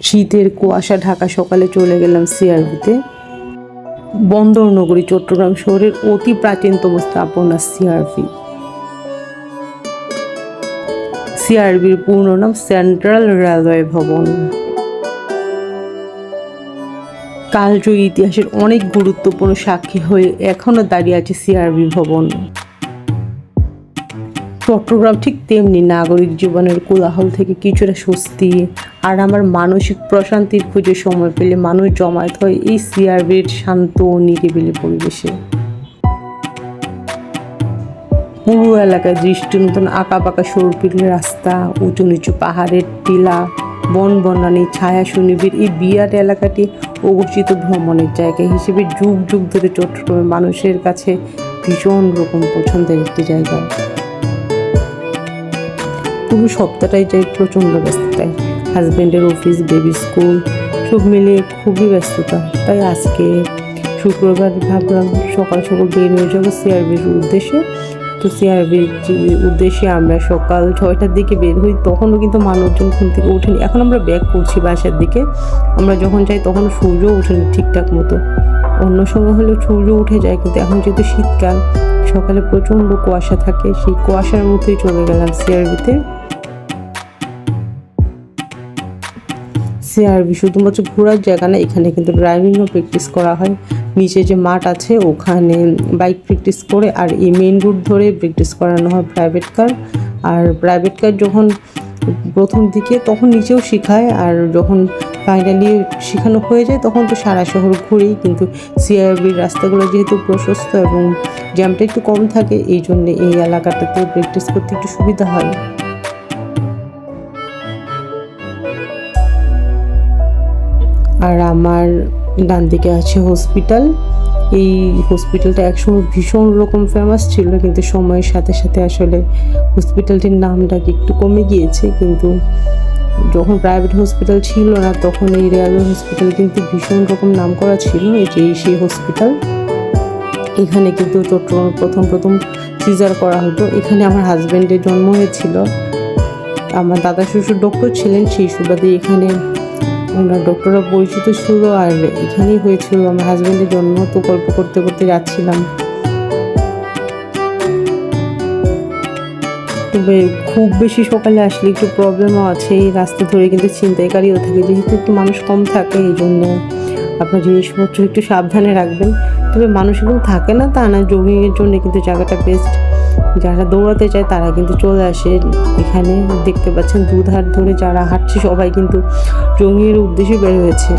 শীতের কুয়াশা, ঢাকা সকালে চলে গেলাম সিআরবিতে বন্দর নগরী, চট্টগ্রাম শহরের অতি প্রাচীনতম স্থাপনা সিআরবি সিআরবির পূর্ণ নাম সেন্ট্রাল রেলওয়ে ভবন। কালজয়ী ইতিহাসের অনেক গুরুত্বপূর্ণ সাক্ষী হয়ে এখনও দাঁড়িয়ে আছে সিআরবি ভবন। চট্টগ্রাম ঠিক তেমনি নাগরিক জীবনের কোলাহল থেকে কিছুটা স্বস্তি আর আমার মানসিক প্রশান্তির খুঁজে সময় পেলে মানুষ জমায়েত হয় এই সিআরবির শান্ত ও নিরিবিলি পরিবেশে। পুরো এলাকায় দৃষ্টি নতুন আঁকা বাঁকা সরপিল রাস্তা, উঁচু নিচু পাহাড়ের টিলা, বন বনানি, ছায়া সুনিবিড় এই বিরাট এলাকাটি অঘোষিত ভ্রমণের জায়গা হিসেবে যুগ যুগ ধরে চট্টগ্রামের মানুষের কাছে ভীষণ রকম পছন্দের একটি জায়গা। পুরো সপ্তাহটাই যাই প্রচণ্ড ব্যস্ততায়। হাজব্যান্ডের অফিস বেবি স্কুল সব মিলিয়ে খুবই ব্যস্ততা। তাই আজকে শুক্রবার ভাবলাম সকাল সকাল বের হয়ে যাব সিআরবির উদ্দেশ্যে। তো সিআরবির উদ্দেশ্যে আমরা সকাল ছয়টার দিকে বের হই, তখনও কিন্তু মানুষজন ঘুম থেকে ওঠেনি। এখন আমরা ব্যাক করছি বাসার দিকে। আমরা যখন যাই তখন সূর্য ওঠেনি ঠিকঠাক মতো। অন্য সময় হলে সূর্য উঠে যায়, কিন্তু এখন যেহেতু শীতকাল, সকালে প্রচণ্ড কুয়াশা থাকে, সেই কুয়াশার মধ্যেই চলে গেলাম সিআরবিতে সিআরবি শুধুমাত্র ঘোরার জায়গা না এখানে কিন্তু ড্রাইভিংও প্র্যাকটিস করা হয়। নিচে যে মাঠ আছে, ওখানে বাইক প্র্যাকটিস করে আর এই মেন রুট ধরে প্র্যাকটিস করানো হয় প্রাইভেট কার আর প্রাইভেট কার যখন প্রথম দিকে তখন নিচেও শেখায় আর যখন ফাইনালি শেখানো হয়ে যায় তখন তো সারা শহর ঘুরেই। কিন্তু সিআরবির রাস্তাগুলো যেহেতু প্রশস্ত এবং জ্যামটা একটু কম থাকে, এই জন্যে এই এলাকাটাতে প্র্যাকটিস করতে একটু সুবিধা হয়। আর আমার ডান দিকে আছে হসপিটাল এই হসপিটালটা একসময় ভীষণ রকম ফেমাস ছিল, কিন্তু সময়ের সাথে সাথে আসলে হসপিটালটির নামটা একটু কমে গিয়েছে, কিন্তু যখন প্রাইভেট হসপিটাল ছিল না, তখন এই রেলওয়ে হসপিটাল কিন্তু ভীষণ রকম নাম করা ছিল, এটি সেই হসপিটাল এখানে কিন্তু চট্টগ্রামে প্রথম প্রথম সিজার করা হতো। এখানে আমার হাজব্যান্ডের জন্ম হয়েছিল। আমার দাদা শ্বশুর ডক্টর ছিলেন, সেই সুবাদে এখানে ডক্টররা পরিচিত ছিল আর এখানেই হয়েছিল। আমার হাজব্যান্ডের জন্ম তো গল্প করতে করতে যাচ্ছিলাম। তবে খুব বেশি সকালে আসলে একটু প্রবলেমও আছে। এই রাস্তা ধরে কিন্তু ছিনতাইকারীও থাকে। যেহেতু একটু মানুষ কম থাকে, এই জন্য আপনার জিনিসপত্র একটু সাবধানে রাখবেন। তবে মানুষ এখন থাকে না, তা না জগিংয়ের জন্য কিন্তু জায়গাটা বেস্ট যারা দৌড়াতে চায় তারা কিন্তু চলে আসে। এখানে দেখতে পাচ্ছেন দুধার ধরে যারা হাঁটছে সবাই কিন্তু জঙ্গির উদ্দেশ্যে বের হয়েছে।